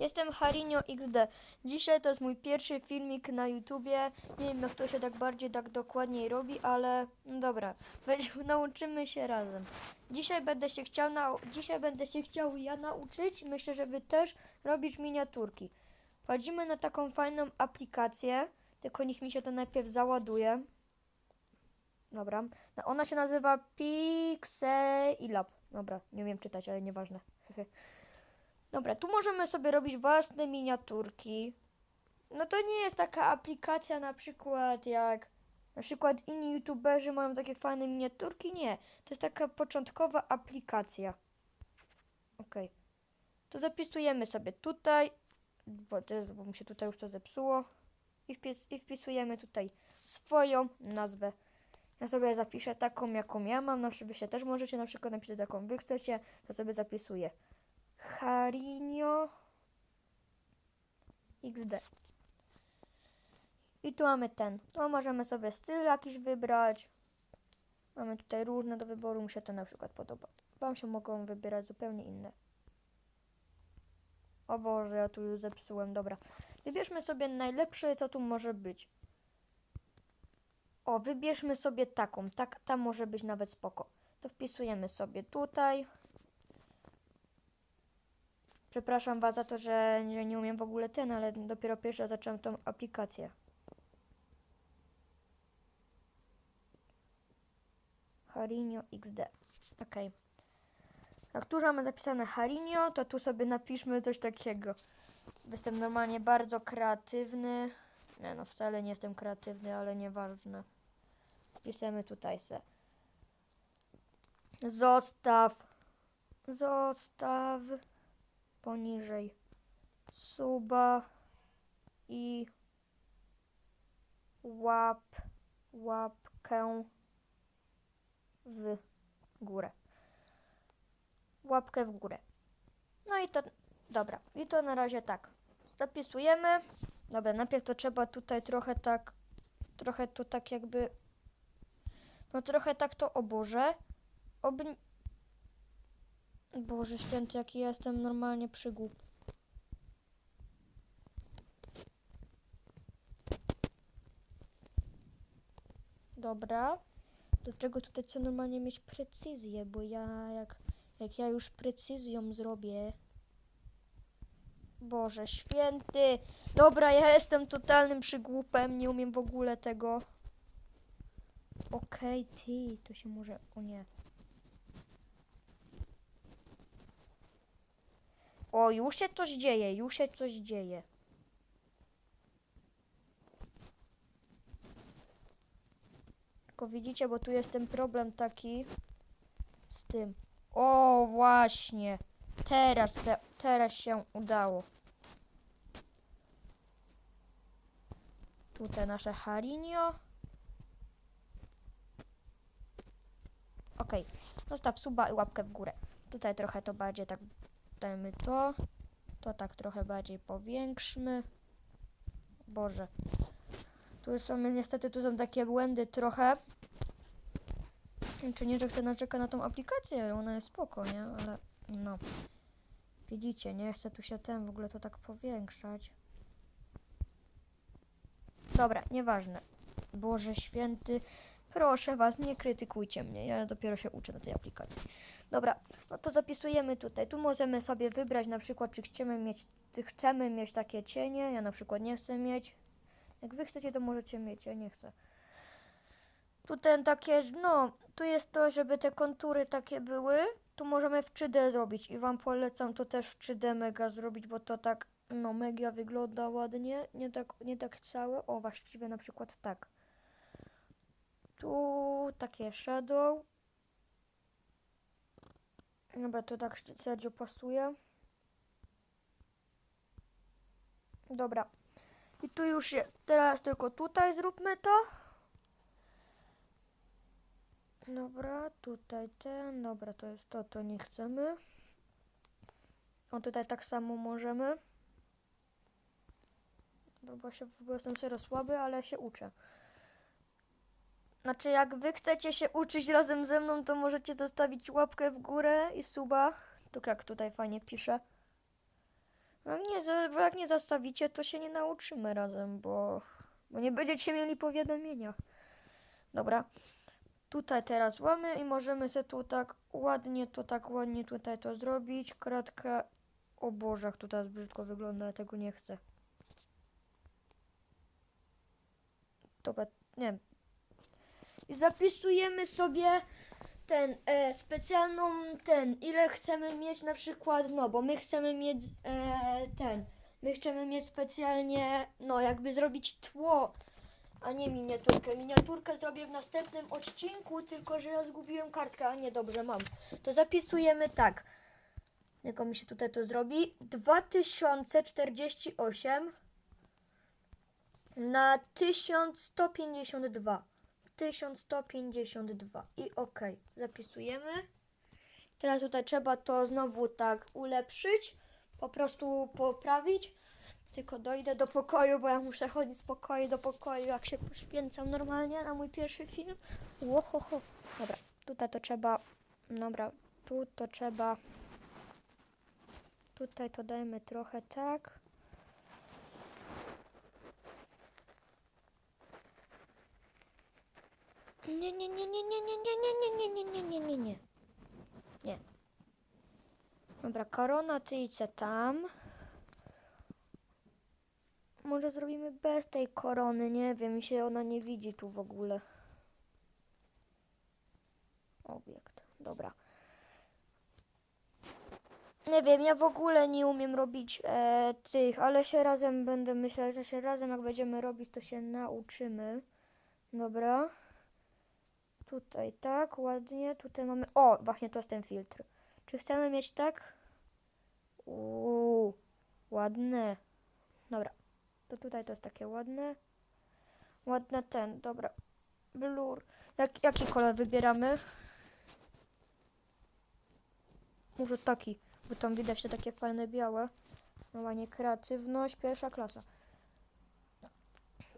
Jestem Harinio XD. Dzisiaj to jest mój pierwszy filmik na YouTubie. Nie wiem jak to się tak bardziej tak dokładniej robi, ale no dobra, nauczymy się razem. Dzisiaj będę się chciał nau- dzisiaj będę się chciał ja nauczyć, myślę, że wy też robić miniaturki. Wchodzimy na taką fajną aplikację, tylko niech mi się to najpierw załaduje. Dobra. No, Ona się nazywa Pixelab. Dobra, nie umiem czytać, ale nieważne. Dobra, tu możemy sobie robić własne miniaturki. No to nie jest taka aplikacja na przykład jak na przykład inni youtuberzy mają takie fajne miniaturki. Nie, to jest taka początkowa aplikacja. Okej. To zapisujemy sobie tutaj, bo, bo mi się tutaj już to zepsuło. I, wpis, I wpisujemy tutaj swoją nazwę. Ja sobie zapiszę taką, jaką ja mam. Na przykład wy się też możecie na przykład napisać taką wy chcecie. To sobie zapisuję. Harinio XD. I tu mamy ten. Tu możemy sobie styl jakiś wybrać. Mamy tutaj różne do wyboru. Mi się to na przykład podoba. Wam się mogą wybierać zupełnie inne. O Boże, ja tu już zepsułem. Dobra. Wybierzmy sobie najlepsze, co tu może być. O, wybierzmy sobie taką. Tak, ta może być nawet spoko. To wpisujemy sobie tutaj. Przepraszam Was za to, że nie, nie umiem w ogóle ten, ale dopiero pierwszy zacząłem tą aplikację. Harinio XD. Ok. Jak tu mamy zapisane Harinio, to tu sobie napiszmy coś takiego. Jestem normalnie bardzo kreatywny. Nie no, wcale nie jestem kreatywny, ale nieważne. Wpisujemy tutaj se. Zostaw. Zostaw poniżej suba i łap łapkę w górę. Łapkę w górę. No i to dobra. I to na razie tak. Zapisujemy. Dobra, najpierw to trzeba tutaj trochę tak trochę to tak jakby no trochę tak to oburze. Ob... Boże święty, jaki ja jestem normalnie przygłup. Dobra. Do czego tutaj chcę normalnie mieć precyzję, bo ja jak, jak ja już precyzją zrobię. Boże święty. Dobra, ja jestem totalnym przygłupem, nie umiem w ogóle tego. Okej, ty, to się może... O nie. O, już się coś dzieje, już się coś dzieje. Tylko widzicie, bo tu jest ten problem taki z tym. O, właśnie. Teraz teraz się udało. Tutaj nasze Harinio. Okej, zostaw suba i łapkę w górę. Tutaj trochę to bardziej tak dajmy to. To tak trochę bardziej powiększmy. Boże. Tu są niestety tu są takie błędy trochę. Czy nie, że chcę naczeka na tą aplikację, ona jest spoko, nie? Ale no. Widzicie, nie chcę tu się ten w ogóle to tak powiększać. Dobra, nieważne. Boże święty. Proszę was, nie krytykujcie mnie. Ja dopiero się uczę na tej aplikacji. Dobra, no to zapisujemy tutaj. Tu możemy sobie wybrać na przykład, czy chcemy mieć, czy chcemy mieć takie cienie. Ja na przykład nie chcę mieć. Jak wy chcecie, to możecie mieć. Ja nie chcę. Tu ten takie, no, tu jest to, żeby te kontury takie były. Tu możemy w 3D zrobić i wam polecam to też w 3D mega zrobić, bo to tak, no, mega wygląda ładnie. Nie tak, nie tak całe. O, właściwie na przykład tak. Tu takie shadow. Chyba to tak serio pasuje. Dobra. I tu już jest. Teraz tylko tutaj zróbmy to. Dobra, tutaj ten. Dobra, to jest to, to nie chcemy. O, tutaj tak samo możemy. Dobra, bo, się, bo jestem serio słaby, ale się uczę. Znaczy, jak wy chcecie się uczyć razem ze mną, to możecie zostawić łapkę w górę i suba. To jak tutaj fajnie pisze. Jak nie, bo jak nie zastawicie, to się nie nauczymy razem, bo, bo nie będziecie mieli powiadomienia. Dobra. Tutaj teraz łamy i możemy sobie tu tak ładnie, to tak ładnie tutaj to zrobić. Kratka. O Boże, teraz brzydko wygląda, ja tego nie chcę. Dobra, nie wiem. I zapisujemy sobie ten e, specjalną ten, ile chcemy mieć na przykład, no bo my chcemy mieć e, ten, my chcemy mieć specjalnie, no jakby zrobić tło, a nie miniaturkę. Miniaturkę zrobię w następnym odcinku, tylko że ja zgubiłem kartkę, a nie dobrze mam. To zapisujemy tak. Tylko mi się tutaj to zrobi. 2048 na 1152. 1152 i ok, zapisujemy. Teraz tutaj trzeba to znowu tak ulepszyć, po prostu poprawić. Tylko dojdę do pokoju, bo ja muszę chodzić z pokoju do pokoju, jak się poświęcam normalnie na mój pierwszy film. Łohoho. Dobra, tutaj to trzeba, dobra, tu to trzeba, tutaj to dajmy trochę tak. Nie, nie, nie, nie, nie, nie, nie, nie, nie, nie, nie, nie, nie, nie. Nie. Dobra, korona, ty idźcie tam. Może zrobimy bez tej korony, nie wiem, mi się ona nie widzi tu w ogóle. Obiekt, dobra. Nie wiem, ja w ogóle nie umiem robić e, tych, ale się razem będę myśleć, że się razem jak będziemy robić, to się nauczymy. Dobra. Tutaj tak, ładnie. Tutaj mamy. O, właśnie to jest ten filtr. Czy chcemy mieć tak? Uuu, ładne. Dobra. To tutaj to jest takie ładne. Ładne ten, dobra. Blur. Jak, jaki kolor wybieramy? Może taki, bo tam widać te takie fajne białe. No ładnie kreatywność, pierwsza klasa.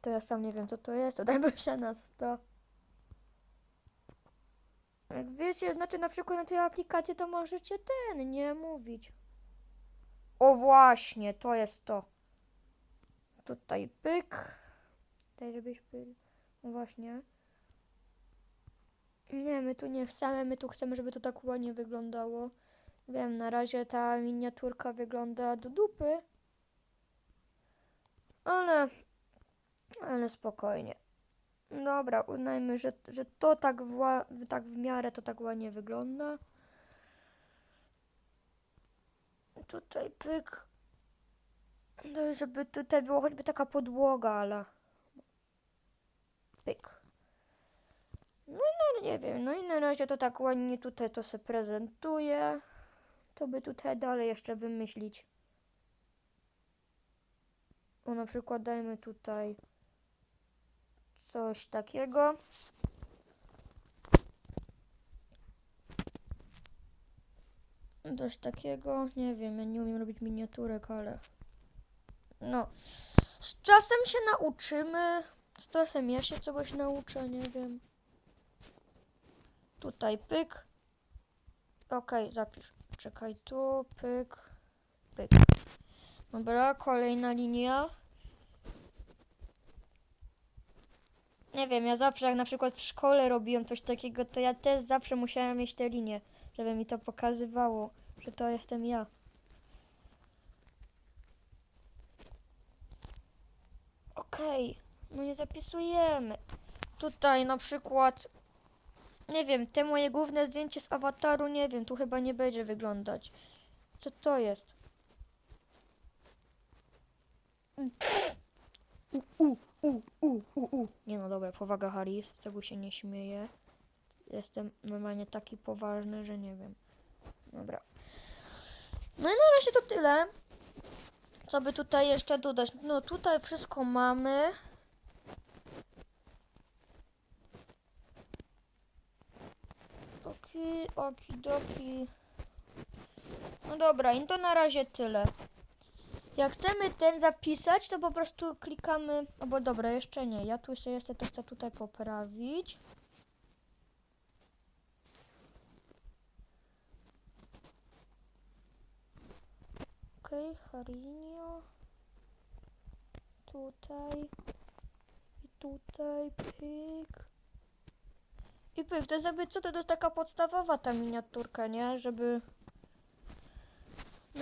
To ja sam nie wiem co to jest, to dajmy się na 100. Jak wiecie, znaczy na przykład na tej aplikacji to możecie ten, nie mówić. O właśnie, to jest to. Tutaj pyk. Tutaj żebyś był. No właśnie. Nie, my tu nie chcemy, my tu chcemy, żeby to tak ładnie wyglądało. Wiem, na razie ta miniaturka wygląda do dupy. Ale, ale spokojnie. Dobra, uznajmy, że, że to tak, wła- tak w miarę to tak ładnie wygląda. Tutaj pyk. No, żeby tutaj było choćby taka podłoga, ale... Pyk. No, no nie wiem, no i na razie to tak ładnie tutaj to się prezentuje. To by tutaj dalej jeszcze wymyślić. O, na przykład dajmy tutaj coś takiego. Coś takiego, nie wiem, ja nie umiem robić miniaturek, ale no, z czasem się nauczymy, z czasem ja się czegoś nauczę, nie wiem. Tutaj pyk. Okej, zapisz. Czekaj tu, pyk, pyk. Dobra, kolejna linia. Nie wiem, ja zawsze jak na przykład w szkole robiłem coś takiego, to ja też zawsze musiałem mieć te linie, żeby mi to pokazywało, że to jestem ja. Okej, no nie zapisujemy. Tutaj na przykład, nie wiem, te moje główne zdjęcie z awataru, nie wiem, tu chyba nie będzie wyglądać. Co to jest? U, u, u, u, u, u. Nie no dobra, powaga Harris, z tego się nie śmieję. Jestem normalnie taki poważny, że nie wiem. Dobra. No i na razie to tyle. Co by tutaj jeszcze dodać? No tutaj wszystko mamy. Oki, okidoki. No dobra, i to na razie tyle. Jak chcemy ten zapisać, to po prostu klikamy. Albo dobra, jeszcze nie. Ja tu jeszcze, jeszcze to chcę tutaj poprawić. Ok, Okej, Harinio. Tutaj. I tutaj, pyk. I pyk, to jest jakby co, to jest taka podstawowa ta miniaturka, nie? Żeby...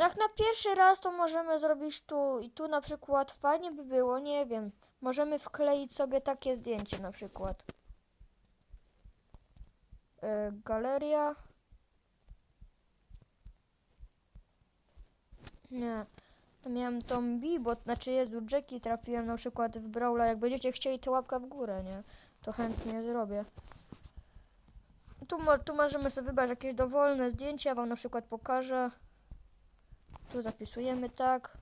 Jak na pierwszy raz to możemy zrobić tu i tu na przykład fajnie by było, nie wiem. Możemy wkleić sobie takie zdjęcie na przykład. E, galeria. Nie. Miałem tą Bibo, znaczy Jezu, Jackie trafiłem na przykład w Brawla. Jak będziecie chcieli, to łapka w górę, nie? To chętnie zrobię. Tu, tu możemy sobie wybrać jakieś dowolne zdjęcie, ja wam na przykład pokażę. Tu zapisujemy tak.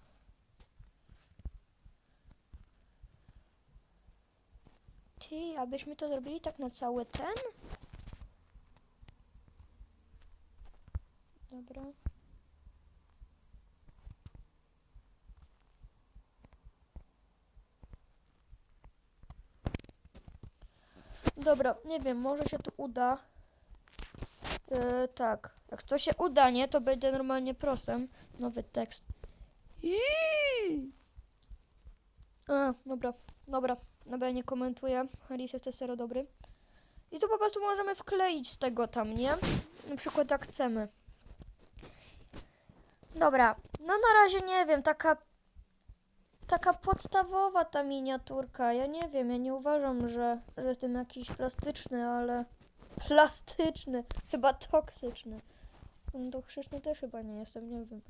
Ty, abyśmy to zrobili tak na cały ten? Dobra. Dobra, nie wiem, może się tu uda. Yy, tak, jak to się uda, nie, to będzie normalnie prosem. Nowy tekst. Iii. A, dobra, dobra, dobra, nie komentuję. Haris jest serio dobry. I to po prostu możemy wkleić z tego tam, nie? Na przykład jak chcemy. Dobra, no na razie nie wiem, taka taka podstawowa ta miniaturka. Ja nie wiem, ja nie uważam, że, że jestem jakiś plastyczny, ale plastyczny, chyba toksyczny. Toksyczny też chyba nie jestem, nie wiem.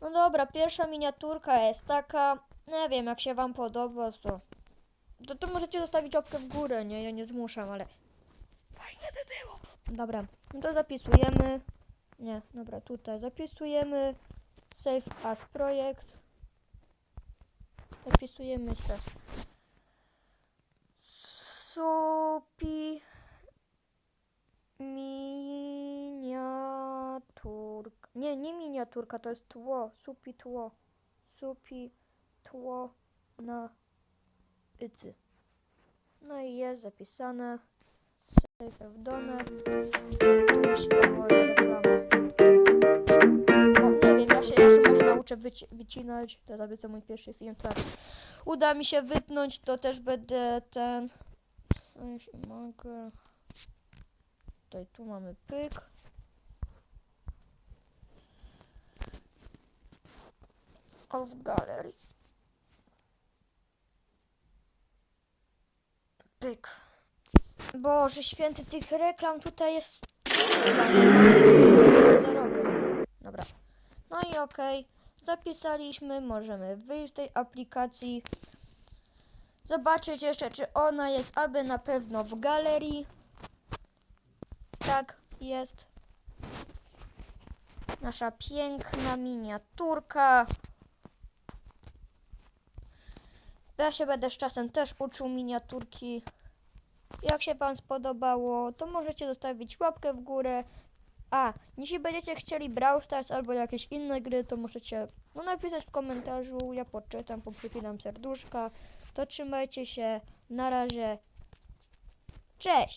No dobra, pierwsza miniaturka jest taka, nie wiem, jak się wam podoba, to to, to możecie zostawić łapkę w górę, nie? Ja nie zmuszam, ale fajnie by było. Dobra, no to zapisujemy. Nie, dobra, tutaj zapisujemy save as projekt. Zapisujemy się. Supi miniaturka. Nie, nie miniaturka, to jest tło. Supi tło. Supi tło na ycy. No i jest zapisane. Save w done. Tu się. O, nie wiem, ja się, ja nauczę wyci- wycinać. To zrobię to mój pierwszy film, tak. Uda mi się wytnąć, to też będę ten... Jeśli mogę... Tutaj, tu mamy pyk. Of gallery. Pyk. Boże święty, tych reklam tutaj jest... Dobra. No i okej. Zapisaliśmy, możemy wyjść z tej aplikacji. Zobaczyć jeszcze, czy ona jest aby na pewno w galerii. Tak, jest. Nasza piękna miniaturka. Ja się będę z czasem też uczył miniaturki. Jak się Wam spodobało, to możecie zostawić łapkę w górę. A, jeśli będziecie chcieli Brawl Stars albo jakieś inne gry, to możecie no, napisać w komentarzu. Ja poczytam, poprzypinam serduszka. To trzymajcie się. Na razie. Cześć!